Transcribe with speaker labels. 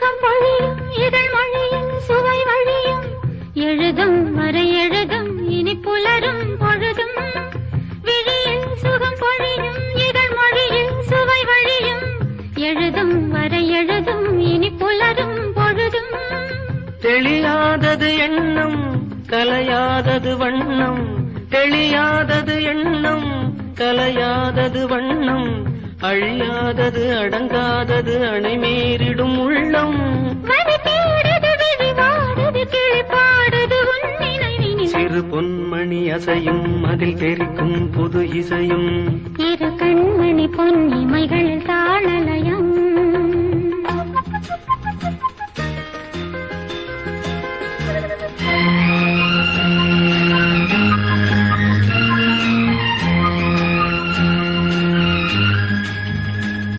Speaker 1: சுகம் பொழியும் இதழ் மொழியில் சுவை வழியும் எழுதும் வரை எழுதும் இனி புலரும் பொழுதும். விழியில் சுகம் பொழியும் இதழ் மொழியில் சுவை வழியும் எழுதும் வரை எழுதும் இனி புலரும் பொழுதும்.
Speaker 2: தெளியாதது எண்ணம் கலையாதது வண்ணம். தெளியாதது எண்ணம் கலையாதது வண்ணம். அழியாதது அடங்காதது அணைமேறிடும்
Speaker 1: உள்ள நினைவினில்
Speaker 2: பொன்மணி அசையும் அதில் தெரிக்கும் புது இசையும்.
Speaker 1: இரு கண்மணி பொன்னிமைகள் தாழ